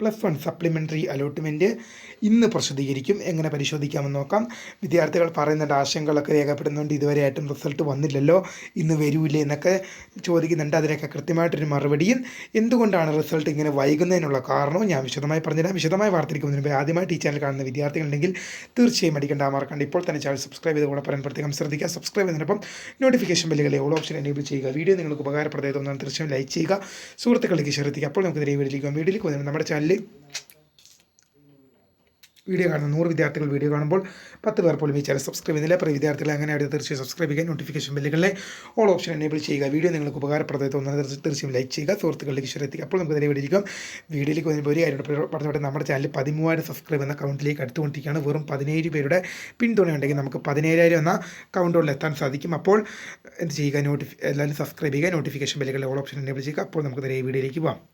Plus one supplementary allotment ഇന്ന് പ്രസിദ്ധീകരിക്കും. എങ്ങനെ പരിശോധിക്കാമെന്ന് നോക്കാം. വിദ്യാർത്ഥികൾ പറയുന്നുണ്ട് ആശങ്കകളൊക്കെ രേഖപ്പെടുന്നുണ്ട്. ഇതുവരെയായിട്ടും റിസൾട്ട് വന്നില്ലല്ലോ. ഇന്ന് വരൂലേ എന്നൊക്കെ ചോദിക്കുന്നുണ്ട്. അതിനൊക്കെ കൃത്യമായിട്ടൊരു മറുപടിയും എന്തുകൊണ്ടാണ് റിസൾട്ട് ഇങ്ങനെ വൈകുന്നതിനുള്ള കാരണവും ഞാൻ വിശദമായി പറഞ്ഞുതരാം. വിശദമായി വാർത്തിരിക്കുന്നതിന് മുൻപ് ആദ്യമായിട്ട് ഈ ചാനൽ കാണുന്ന വിദ്യാർത്ഥികളുണ്ടെങ്കിൽ തീർച്ചയായും അടിക്കേണ്ട ആ മറക്കണ്ട ഇപ്പോൾ തന്നെ ചാനൽ സബ്സ്ക്രൈബ് ചെയ്ത് കൂടെ പറയാൻ പ്രത്യേകം ശ്രദ്ധിക്കുക. സബ്സ്ക്രൈബ് ചെയ്യുന്നതിനൊപ്പം നോട്ടിഫിക്കേഷൻ ബെല്ലുകളെ ഓൾ ഓപ്ഷൻ എനേബിൾ ചെയ്യുക. വീഡിയോ നിങ്ങൾക്ക് ഉപകാരപ്രദമായി തീർച്ചയായും ലൈക്ക് ചെയ്യുക. സുഹൃത്തുക്കളിലേക്ക് ശ്രദ്ധിക്കുക അപ്പോൾ നമുക്ക് പോകാം. വീഡിയോയിലേക്ക് പോകുന്നത് നമ്മുടെ വീഡിയോ കാണുന്ന നൂറ് വിദ്യാർത്ഥികൾ വീഡിയോ കാണുമ്പോൾ പത്ത് പേർ പോലും ഈ ചാനൽ സബ്സ്ക്രൈബ് ചെയ്യുന്നില്ല. പ്രിയ വിദ്യാർത്ഥികൾ അങ്ങനെ അവിടെ തീർച്ചയായും സബ്സ്ക്രൈബ് ചെയ്യുക നോട്ടിഫിക്കേഷൻ ബില്ലുകളിലെ ഓൾ ഓപ്ഷൻ എനേബിൾ ചെയ്യുക. വീഡിയോ നിങ്ങൾക്ക് ഉപകാരപ്രദമായി തോന്നുന്നത് തീർച്ച- തീർച്ചയായും ലൈക്ക് ചെയ്യുക സുഹൃത്തുക്കളിലേക്ക് എത്തിക്കുക. അപ്പോൾ നമുക്ക് ഇതിനെ വീഡിയോ വീഡിയോയിലേക്ക് വരുമ്പോൾ ഒരു കാര്യം പറഞ്ഞുകൊണ്ട് നമ്മുടെ ചാനൽ പതിമൂവായിരം സബ്സ്ക്രൈബ് എന്ന കൗണ്ടിലേക്ക് അടുത്തുകൊണ്ടിരിക്കുകയാണ്. വെറും പതിനേഴ് പേരുടെ പിന്തുണ ഉണ്ടെങ്കിൽ നമുക്ക് പതിനേഴായിരം എന്ന കൗണ്ടോളിൽ എത്താൻ സാധിക്കും. അപ്പോൾ എന്ത് ചെയ്യുക? നോട്ടിഫി എല്ലാവരും സബ്സ്ക്രൈബ് ചെയ്യുക. നോട്ടിഫിക്കേഷൻ ബില്ലുകളിലെ ഓൾ ഓപ്ഷൻ എനേബിൾ ചെയ്യുക. അപ്പോൾ നമുക്ക് ഇതിനെ വീഡിയോയിലേക്ക് പോകാം.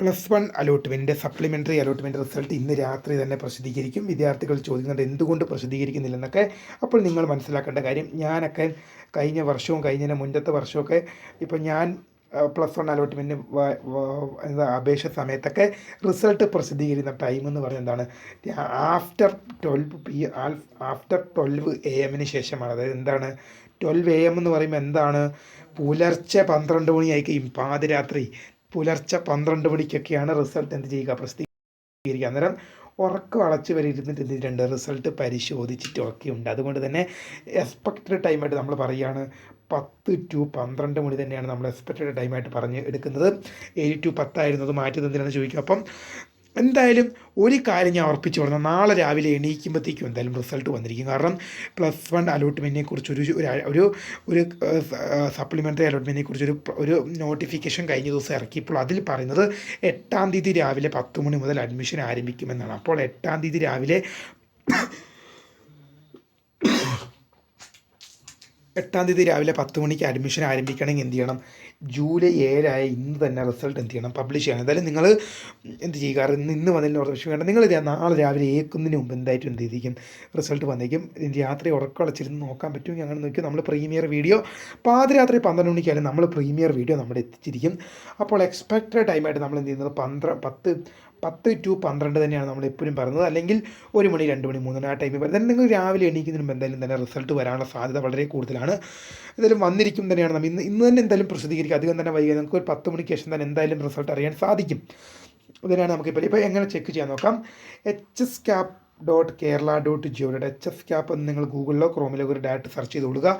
Plus one allotment supplementary allotment result ഇന്ന് രാത്രി തന്നെ പ്രസിദ്ധീകരിക്കും. വിദ്യാർത്ഥികൾ ചോദിക്കുന്നുണ്ട് എന്തുകൊണ്ട് പ്രസിദ്ധീകരിക്കുന്നില്ലെന്നൊക്കെ അപ്പോൾ നിങ്ങൾ മനസ്സിലാക്കേണ്ട കാര്യം. ഞാനൊക്കെ കഴിഞ്ഞ വർഷവും കഴിഞ്ഞതിന് മുൻപത്തെ വർഷമൊക്കെ ഇപ്പോൾ ഞാൻ പ്ലസ് വൺ അലോട്ട്മെന്റ് അപേക്ഷ സമയത്തൊക്കെ റിസൾട്ട് പ്രസിദ്ധീകരിക്കുന്ന ടൈം എന്ന് പറയുന്നത് എന്താണ് after twelve P after twelve A എമ്മിന് ശേഷമാണ്. അതായത് എന്താണ്? ട്വൽവ് എ എം എന്ന് പറയുമ്പോൾ എന്താണ്? പുലർച്ചെ പന്ത്രണ്ട് മണിയായിരിക്കും പാതിരാത്രി. പുലർച്ചെ പന്ത്രണ്ട് മണിക്കൊക്കെയാണ് റിസൾട്ട് എന്ത് ചെയ്യുക? പ്രസിദ്ധീകരിക്കുക. അന്നേരം ഉറക്കം അളച്ച് വരെ ഇരുന്നിട്ട് എന്ത് ചെയ്തിട്ടുണ്ട്? റിസൾട്ട് പരിശോധിച്ചിട്ടും ഒക്കെ ഉണ്ട്. അതുകൊണ്ട് തന്നെ എക്സ്പെക്റ്റഡ് ടൈമായിട്ട് നമ്മൾ പറയുകയാണ് പത്ത് ടു പന്ത്രണ്ട് മണി തന്നെയാണ് നമ്മൾ എക്സ്പെക്റ്റഡ് ടൈമായിട്ട് പറഞ്ഞ് എടുക്കുന്നത്. ഏഴ് ടു പത്തായിരുന്നു അത് മാറ്റി എന്തിനാണെന്ന് ചോദിക്കും അപ്പം എന്തായാലും ഒരു കാര്യം ഞാൻ ഉറപ്പിച്ചു പറഞ്ഞു നാളെ രാവിലെ എണീക്കുമ്പോഴത്തേക്കും എന്തായാലും റിസൾട്ട് വന്നിരിക്കും. കാരണം പ്ലസ് വൺ അലോട്ട്മെന്റിനെ കുറിച്ച് ഒരു ഒരു ഒരു സപ്ലിമെന്ററി അലോട്ട്മെന്റിനെ കുറിച്ച് ഒരു ഒരു നോട്ടിഫിക്കേഷൻ കഴിഞ്ഞ ദിവസം ഇറക്കിയപ്പോൾ അതിൽ പറയുന്നത് എട്ടാം തീയതി രാവിലെ പത്ത് മണി മുതൽ അഡ്മിഷൻ ആരംഭിക്കുമെന്നാണ്. അപ്പോൾ എട്ടാം തീയതി രാവിലെ എട്ടാം തീയതി രാവിലെ പത്ത് മണിക്ക് അഡ്മിഷൻ ആരംഭിക്കണമെങ്കിൽ എന്ത് ചെയ്യണം? ജൂലൈ ഏഴായ ഇന്ന് തന്നെ റിസൾട്ട് എന്ത് ചെയ്യണം? പബ്ലിഷ് ചെയ്യണം. എന്തായാലും നിങ്ങൾ എന്ത് ചെയ്യുക? ഇന്ന് വന്നതിന് ഓർത്ത് വേണ്ട. നിങ്ങൾ നാളെ രാവിലെ ഏക്കുന്നതിന് മുമ്പ് എന്തായിട്ടും എന്ത് ചെയ്തിരിക്കും? റിസൾട്ട് വന്നേക്കും. രാത്രി ഉറക്കളച്ചിരുന്ന് നോക്കാൻ പറ്റും ഞങ്ങൾ നോക്കി നമ്മൾ പ്രീമിയർ വീഡിയോ പാതിരാത്രി പന്ത്രണ്ട് മണിക്കായാലും നമ്മൾ പ്രീമിയർ വീഡിയോ നമ്മുടെ എത്തിച്ചിരിക്കും. അപ്പോൾ എക്സ്പെക്റ്റഡ് ടൈമായിട്ട് നമ്മൾ എന്ത് ചെയ്യുന്നത്? പന്ത്ര പത്ത് പത്ത് ടു പന്ത്രണ്ട് തന്നെയാണ് നമ്മൾ എപ്പോഴും പറയുന്നത്. അല്ലെങ്കിൽ ഒരു മണി രണ്ട് മണി മൂന്ന് മണി ആ ടൈമിൽ പറയുന്നത്. നിങ്ങൾ രാവിലെ എണീക്കുന്നതിന് മുമ്പ് എന്തായാലും തന്നെ റിസൾട്ട് വരാനുള്ള സാധ്യത വളരെ കൂടുതലാണ്. എന്തായാലും വന്നിരിക്കും തന്നെയാണ്. നമ്മൾ ഇന്ന് ഇന്ന് തന്നെ എന്തായാലും പ്രസിദ്ധീകരിക്കുക അധികം തന്നെ വൈകി നമുക്ക് ഒരു പത്ത് മണിക്ക് ശേഷം തന്നെ എന്തായാലും റിസൾട്ട് അറിയാൻ സാധിക്കും. ഇതിനാണ് നമുക്കിപ്പോൾ ഇപ്പോൾ എങ്ങനെ ചെക്ക് ചെയ്യാൻ നോക്കാം. H S cap dot Kerala dot geo dot H S cap എന്ന് നിങ്ങൾ ഗൂഗിളിലോ ക്രോമിലോ ഒരു ഡയറക്റ്റ് സെർച്ച് ചെയ്ത് കൊടുക്കുക.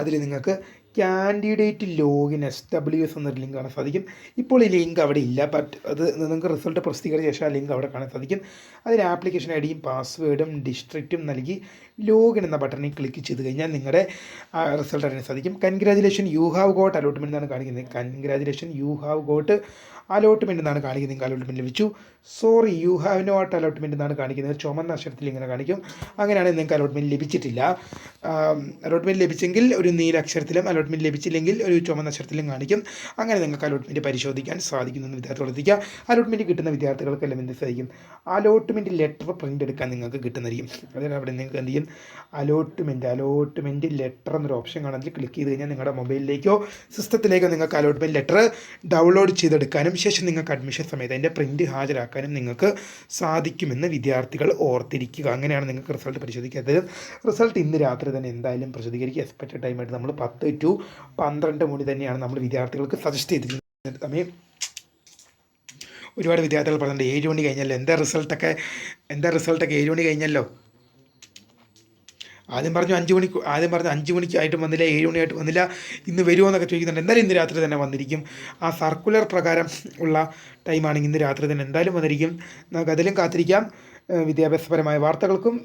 അതിൽ നിങ്ങൾക്ക് candidate login S W S എന്നൊരു ലിങ്ക് കാണാൻ സാധിക്കും. ഇപ്പോൾ ഈ ലിങ്ക് അവിടെ ഇല്ല ബട്ട് അത് നിങ്ങൾക്ക് റിസൾട്ട് പ്രസിദ്ധീകരിച്ച ശേഷം ആ ലിങ്ക് അവിടെ കാണാൻ സാധിക്കും. അതിൽ ആപ്ലിക്കേഷൻ ഐ ഡിയും പാസ്വേഡും ഡിസ്ട്രിക്റ്റും നൽകി ലോഗിൻ എന്ന ബട്ടണിൽ ക്ലിക്ക് ചെയ്ത് കഴിഞ്ഞാൽ നിങ്ങളുടെ റിസൾട്ട് അറിയാൻ സാധിക്കും. Congratulation you have got allotment എന്നാണ് കാണിക്കുന്നത്. Congratulation you have got allotment എന്നാണ് കാണിക്കുന്നത്. നിങ്ങൾക്ക് അലോട്ട്മെന്റ് ലഭിച്ചു. Sorry you have not allotment എന്നാണ് കാണിക്കുന്നത്. ചുമന്ന അക്ഷരത്തിൽ ഇങ്ങനെ കാണിക്കും. അങ്ങനെയാണ് നിങ്ങൾക്ക് അലോട്ട്മെന്റ് ലഭിച്ചിട്ടില്ല. അലോട്ട്മെന്റ് ലഭിച്ചെങ്കിൽ ഒരു നീല അക്ഷരത്തിലും അലോട്ട്മെന്റ് ലഭിച്ചില്ലെങ്കിൽ ഒരു ചുമന്ന അക്ഷരത്തിലും കാണിക്കും. അങ്ങനെ നിങ്ങൾക്ക് അലോട്ട്മെന്റ് പരിശോധിക്കാൻ സാധിക്കുന്നു വിദ്യാർത്ഥികൾ എത്തിക്കുക അലോട്ട്മെന്റ് കിട്ടുന്ന വിദ്യാർത്ഥികൾക്കെല്ലാം എന്ത് സാധിക്കും? അലോട്ട്മെന്റ് ലെറ്റർ പ്രിന്റ് എടുക്കാൻ നിങ്ങൾക്ക് കിട്ടുന്നതായിരിക്കും. അതിന് അവിടെ നിങ്ങൾക്ക് എന്ത് ചെയ്യും? അലോട്ട്മെന്റ് അലോട്ട്മെന്റ് ലെറ്റർ എന്നൊരു ഓപ്ഷൻ കാണാൻ ക്ലിക്ക് ചെയ്ത് കഴിഞ്ഞാൽ നിങ്ങളുടെ മൊബൈലിലേക്കോ സിസ്റ്റത്തിലേക്കോ നിങ്ങൾക്ക് അലോട്ട്മെന്റ് ലെറ്റർ ഡൗൺലോഡ് ചെയ്തെടുക്കാനും ശേഷം നിങ്ങൾക്ക് അഡ്മിഷൻ സമയത്ത് അതിന്റെ പ്രിന്റ് ഹാജരാക്കാനും നിങ്ങൾക്ക് സാധിക്കുമെന്ന് വിദ്യാർത്ഥികൾ ഓർത്തിരിക്കുക. അങ്ങനെയാണ് നിങ്ങൾക്ക് റിസൾട്ട് പരിശോധിക്കാത്തത്. റിസൾട്ട് ഇന്ന് രാത്രി തന്നെ എന്തായാലും പ്രസിദ്ധീകരിക്കുക. എക്സ്പെക്റ്റഡ് ടൈമായിട്ട് നമ്മൾ പത്ത് ടു പന്ത്രണ്ട് മണി തന്നെയാണ് നമ്മൾ വിദ്യാർത്ഥികൾക്ക് സജസ്റ്റ് ചെയ്തിരിക്കുന്നത്. സമയം ഒരുപാട് വിദ്യാർത്ഥികൾ പറഞ്ഞിട്ടുണ്ട് ഏഴ് മണി കഴിഞ്ഞല്ലോ. എന്താ റിസൾട്ടൊക്കെ എന്താ റിസൾട്ടൊക്കെ ഏഴ് മണി കഴിഞ്ഞല്ലോ. ആദ്യം പറഞ്ഞു അഞ്ച് മണിക്ക് ആദ്യം പറഞ്ഞു അഞ്ച് മണിക്കായിട്ടും വന്നില്ല ഏഴ് മണിയായിട്ട് വന്നില്ല ഇന്ന് വരുമോ എന്നൊക്കെ ചോദിക്കുന്നുണ്ട്. എന്തായാലും ഇന്ന് രാത്രി തന്നെ വന്നിരിക്കും. ആ സർക്കുലർ പ്രകാരം ഉള്ള ടൈമാണെങ്കിൽ ഇന്ന് രാത്രി തന്നെ. എന്തായാലും വന്നിരിക്കും. നമുക്ക് അതിലും കാത്തിരിക്കാം. വിദ്യാഭ്യാസപരമായ വാർത്തകൾക്കും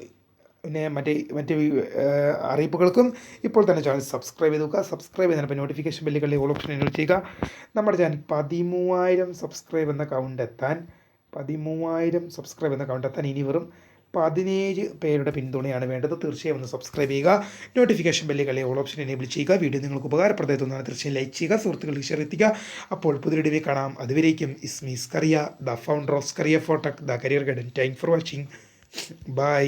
പിന്നെ മറ്റേ മറ്റ് അറിയിപ്പുകൾക്കും ഇപ്പോൾ തന്നെ ചാനൽ സബ്സ്ക്രൈബ് ചെയ്ത് നോക്കുക. സബ്സ്ക്രൈബ് ചെയ്താൽ ചെയ്തപ്പോൾ നോട്ടിഫിക്കേഷൻ ബെല്ലുകളിലെ ഓൾ ഓപ്ഷൻ എനേബിൾ ചെയ്യുക. നമ്മുടെ ചാനൽ പതിമൂവായിരം സബ്സ്ക്രൈബ് എന്ന കൗണ്ട് എത്താൻ പതിമൂവായിരം സബ്സ്ക്രൈബ് എന്ന കൗണ്ട് എത്താൻ ഇനി വെറും പതിനേഴ് പേരുടെ പിന്തുണയാണ് വേണ്ടത്. തീർച്ചയായും ഒന്ന് സബ്സ്ക്രൈബ് ചെയ്യുക നോട്ടിഫിക്കേഷൻ ബെല്ലുകളെ ഓൾ ഓപ്ഷൻ എനേബിൾ ചെയ്യുക. വീഡിയോ നിങ്ങൾക്ക് ഉപകാരപ്രദമായി തോന്നുന്നത് തീർച്ചയായും ലൈക്ക് ചെയ്യുക സുഹൃത്തുക്കൾക്ക് ഷെയർ എത്തിക്കുക. അപ്പോൾ പുതിയ വീഡിയോ കാണാം. അതുവരേക്കും ഇസ്മീസ് കറിയ ദ ഫൗണ്ടർ ഓഫ് കറിയ ഫോട്ടക് the career guidance thank for watching bye